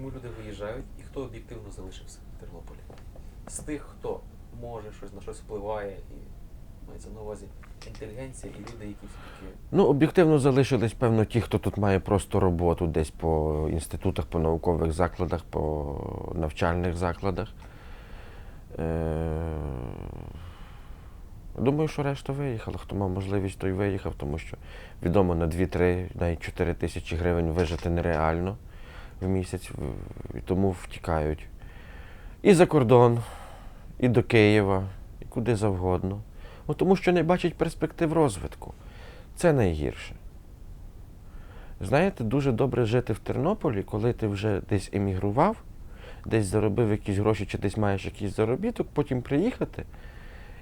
чому люди виїжджають і хто об'єктивно залишився в Тернополі? З тих, хто може щось на щось впливає і мається на увазі інтелігенція і люди, які все-таки Ну, об'єктивно залишились, певно, ті, хто тут має просто роботу десь по інститутах, по наукових закладах, по навчальних закладах. Е, Думаю, що решта виїхала. Хто мав можливість, той виїхав, тому що відомо на 2-3, навіть 4 тисячі гривень вижити нереально в місяць, і тому втікають. І за кордон, і до Києва, і куди завгодно. Ну, тому що не бачать перспектив розвитку. Це найгірше. Знаєте, дуже добре жити в Тернополі, коли ти вже десь емігрував, десь заробив якісь гроші, чи десь маєш якийсь заробіток, потім приїхати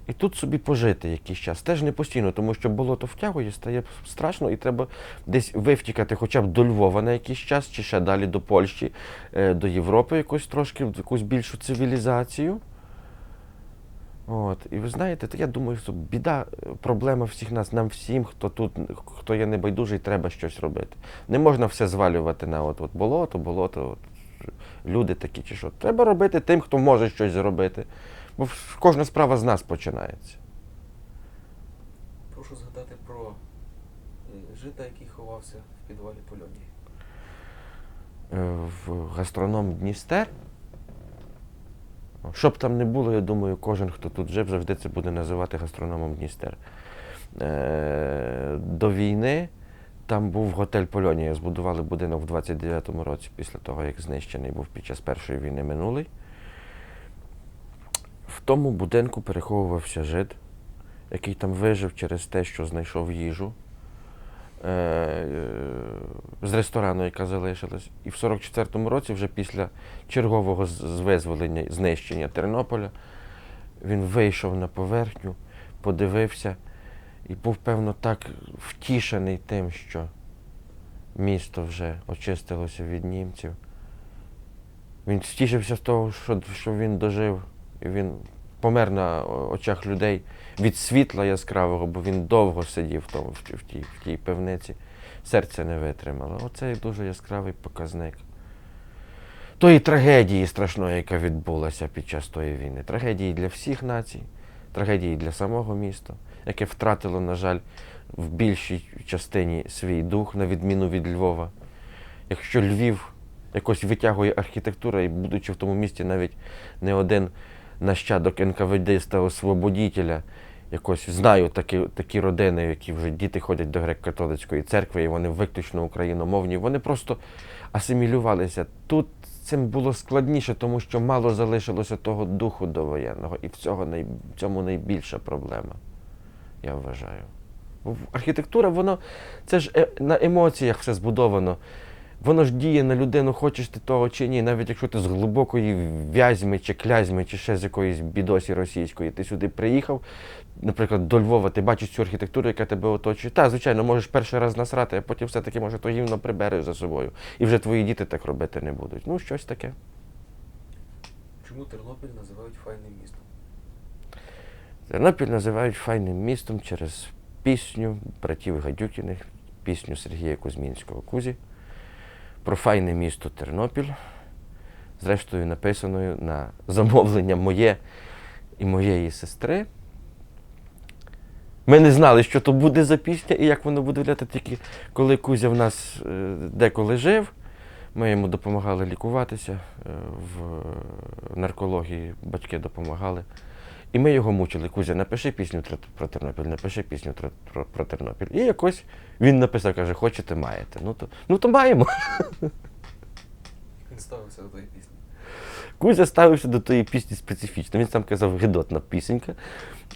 і тут собі пожити якийсь час. Теж не постійно, тому що болото втягує, стає страшно, і треба десь вивтікати хоча б до Львова на якийсь час, чи ще далі до Польщі, е, до Європи якось трошки, якусь більшу цивілізацію. От, і ви знаєте, я думаю, що біда, е, проблема всіх нас, нам всім, хто тут, хто є небайдужий, треба щось робити. Не можна все звалювати на от, от болото, болото, от, люди такі чи що. Треба робити тим, хто може щось зробити. Бо кожна справа з нас починається. прошу згадати про е, жида, який ховався в підвалі Польонії. Е, В гастроном Дністер. Щоб там не було, я думаю, кожен, хто тут жив, завжди це буде називати гастрономом Дністер. Е, До війни там був готель Польонія. Збудували будинок в 29-му році, після того, як знищений був під час Першої війни минулий. Тому будинку переховувався жид, який там вижив через те, що знайшов їжу е, з ресторану, яка залишилась. І в 44-му році, вже після чергового визволення, знищення Тернополя, він вийшов на поверхню, подивився і був, певно, так втішений тим, що місто вже очистилося від німців. Він втішився з того, що, що він дожив, і він помер на очах людей від світла яскравого, бо він довго сидів в, тому, в, тій, в тій пивниці. Серце не витримало. Оце дуже яскравий показник. Тої трагедії страшної, яка відбулася під час тої війни. Трагедії для всіх націй, трагедії для самого міста, яке втратило, на жаль, в більшій частині свій дух, на відміну від Львова. Якщо Львів якось витягує архітектура, і будучи в тому місті навіть не один нащадок НКВДиста освободітеля, якось знаю такі, такі родини, які вже діти ходять до греко-католицької церкви, і вони виключно україномовні, вони просто асимілювалися. Тут цим було складніше, тому що мало залишилося того духу довоєнного, і в най, цьому найбільша проблема, я вважаю. Архітектура, воно це ж е, на емоціях все збудовано. Воно ж діє на людину, хочеш ти того чи ні. Навіть якщо ти з глибокої вязьми чи клязьми, чи ще з якоїсь бідосі російської, ти сюди приїхав, наприклад, до Львова, ти бачиш цю архітектуру, яка тебе оточує. Так, звичайно, можеш перший раз насрати, а потім все-таки може то гівно прибереш за собою. І вже твої діти так робити не будуть. Ну, щось таке. Чому Тернопіль називають файним містом? Тернопіль називають файним містом через пісню братів Гадюкіних, пісню Сергія Кузьмінського Кузі про файне місто Тернопіль, зрештою написаною на замовлення моє і моєї сестри. Ми не знали, що то буде за пісня і як воно буде виглядати, тільки коли Кузя в нас е, деколи жив, ми йому допомагали лікуватися е, в наркології, батьки допомагали. І ми його мучили. Кузя, напиши пісню про Тернопіль, напиши пісню про, про Тернопіль. І якось він написав, каже, хочете, маєте. Ну то, ну то маємо. Він ставився до тої пісні? Кузя ставився до тої пісні специфічно. Він сам казав, гидотна пісенька.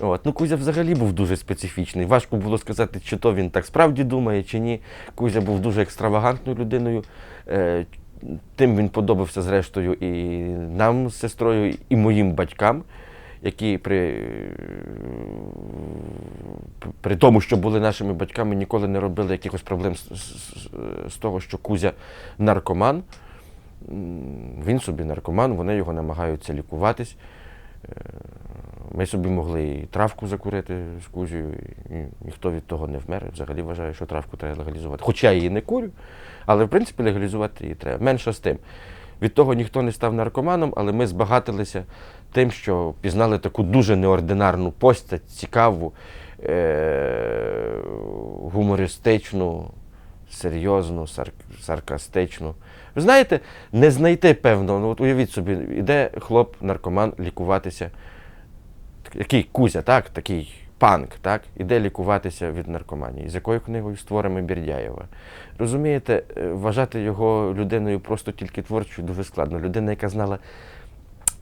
От. Ну, Кузя взагалі був дуже специфічний. Важко було сказати, чи то він так справді думає, чи ні. Кузя був дуже екстравагантною людиною. Е, Тим він подобався, зрештою, і нам з сестрою, і моїм батькам, які при, при тому, що були нашими батьками, ніколи не робили якихось проблем з, з, з того, що Кузя наркоман. Він собі наркоман, вони його намагаються лікуватись. Е, Ми собі могли і травку закурити з кузею, і ніхто від того не вмер. Взагалі вважаю, що травку треба легалізувати. Хоча я її не курю, але в принципі легалізувати її треба. Менше з тим. Від того ніхто не став наркоманом, але ми збагатилися тим, що пізнали таку дуже неординарну постать, цікаву, е- гумористичну, серйозну, сар- саркастичну. Ви знаєте, не знайти певно, ну от уявіть собі, іде хлоп-наркоман лікуватися. Який Кузя, так? Такий панк, так? Іде лікуватися від наркоманії. З якою книгою створимо Бірдяєва? Розумієте, е, вважати його людиною просто тільки творчою дуже складно. Людина, яка знала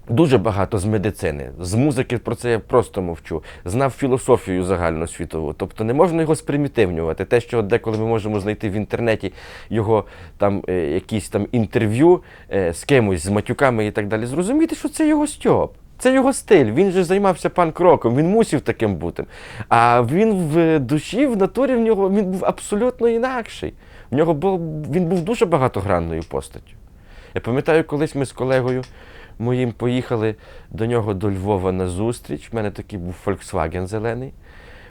дуже багато з медицини, з музики про це я просто мовчу. Знав філософію загальносвітову. Тобто не можна його спримітивнювати. Те, що деколи ми можемо знайти в інтернеті його там е, якісь там інтерв'ю е, з кимось, з матюками і так далі, зрозуміти, що це його стьоп. Це його стиль. Він же займався панк-роком, він мусив таким бути. А він в душі, в натурі в нього він був абсолютно інакший. В нього був, він був дуже багатогранною постаттю. Я пам'ятаю, колись ми з колегою моїм поїхали до нього до Львова на зустріч. У мене такий був Volkswagen зелений.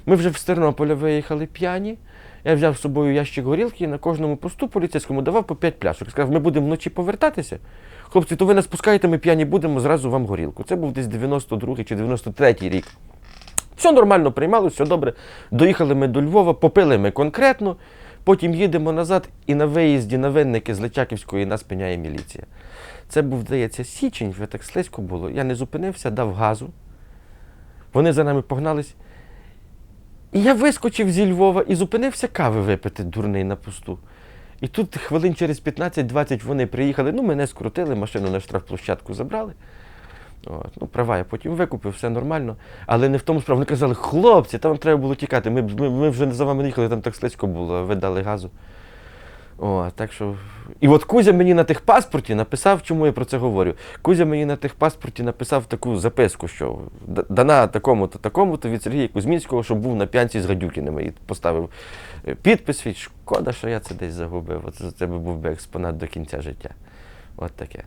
Ми вже з Тернополя виїхали п'яні. Я взяв з собою ящик горілки і на кожному посту поліцейському давав по 5 пляшок. Сказав, ми будемо вночі повертатися. Хлопці, то ви нас пускаєте, ми п'яні будемо, зразу вам горілку. Це був десь 92-й чи 93-й рік. Все нормально приймали, все добре. Доїхали ми до Львова, попили ми конкретно, потім їдемо назад, і на виїзді на винники з Личаківської нас пиняє міліція. Це був, здається, січень, вже так слизько було. Я не зупинився, дав газу. Вони за нами погнались. І я вискочив зі Львова і зупинився кави випити, дурний на посту. І тут хвилин через 15-20 вони приїхали. Ну, мене скрутили, машину на штрафплощадку забрали. От. Ну, права я потім викупив, все нормально. Але не в тому справа. Вони казали, хлопці, там треба було тікати. Ми, ми, ми вже за вами їхали, там так слизько було, ви дали газу. О, так що... І от Кузя мені на техпаспорті написав, чому я про це говорю. Кузя мені на техпаспорті написав таку записку, що дана такому-то, такому-то від Сергія Кузьмінського, що був на п'янці з Гадюкіними. І поставив е, підпис свій. Шкода, що я це десь загубив. От це би був би експонат до кінця життя. От таке.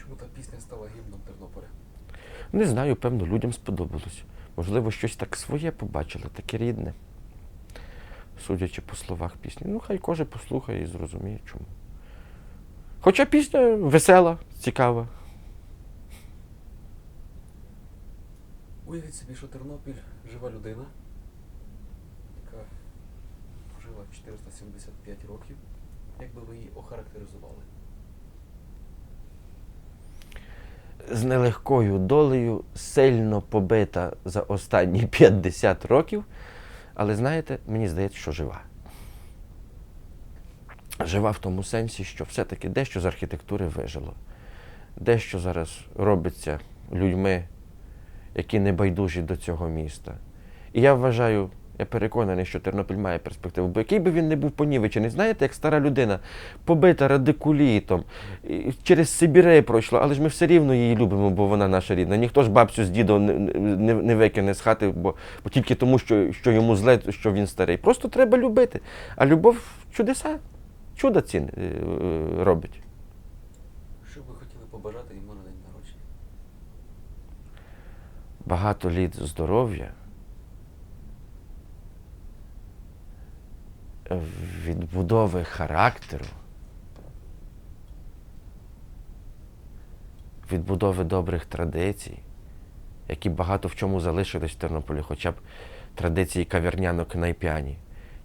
Чому та пісня стала гімном Тернополя? Не знаю, певно, людям сподобалось. Можливо, щось так своє побачили, таке рідне. Судячи по словах пісні. Ну, хай кожен послухає і зрозуміє, чому. Хоча пісня весела, цікава. Уявіть собі, що Тернопіль жива людина, яка прожила 475 років. Як би ви її охарактеризували? З нелегкою долею, сильно побита за останні 50 років. Але знаєте, мені здається, що жива. Жива в тому сенсі, що все-таки дещо з архітектури вижило. Дещо зараз робиться людьми, які не байдужі до цього міста. І я вважаю, я переконаний, що Тернопіль має перспективу. Бо який би він не був понівечений, знаєте, як стара людина, побита радикулітом, через Сибірею пройшла, але ж ми все рівно її любимо, бо вона наша рідна. Ніхто ж бабцю з дідом не, не, не викине з хати, бо, бо тільки тому, що, що йому зле, що він старий. Просто треба любити. А любов чудеса, чуда ці е, е, робить. Що б ви хотіли побажати йому на день народження? багато літ здоров'я, відбудови характеру, відбудови добрих традицій, які багато в чому залишились в Тернополі, хоча б традиції кав'ярнянок найп'яні.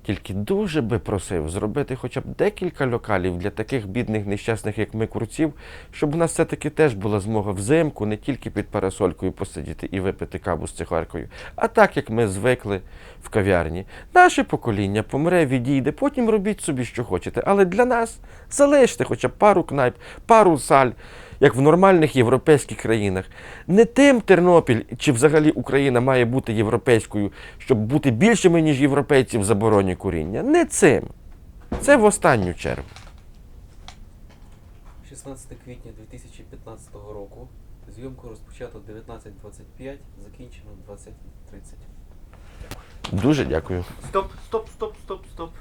Тільки дуже би просив зробити хоча б декілька локалів для таких бідних нещасних, як ми, курців, щоб у нас все-таки теж була змога взимку не тільки під парасолькою посидіти і випити каву з цихаркою, а так, як ми звикли в кав'ярні. Наше покоління помре, відійде, потім робіть собі, що хочете. Але для нас залиште хоча б пару кнайп, пару саль, як в нормальних європейських країнах. Не тим Тернопіль чи взагалі Україна має бути європейською, щоб бути більшими, ніж європейці в забороні куріння. Не цим. Це в останню чергу. 16 квітня 2015 року. Зйомку розпочато 19.25, закінчено 20.30. Дуже дякую. Стоп, стоп, стоп, стоп, стоп.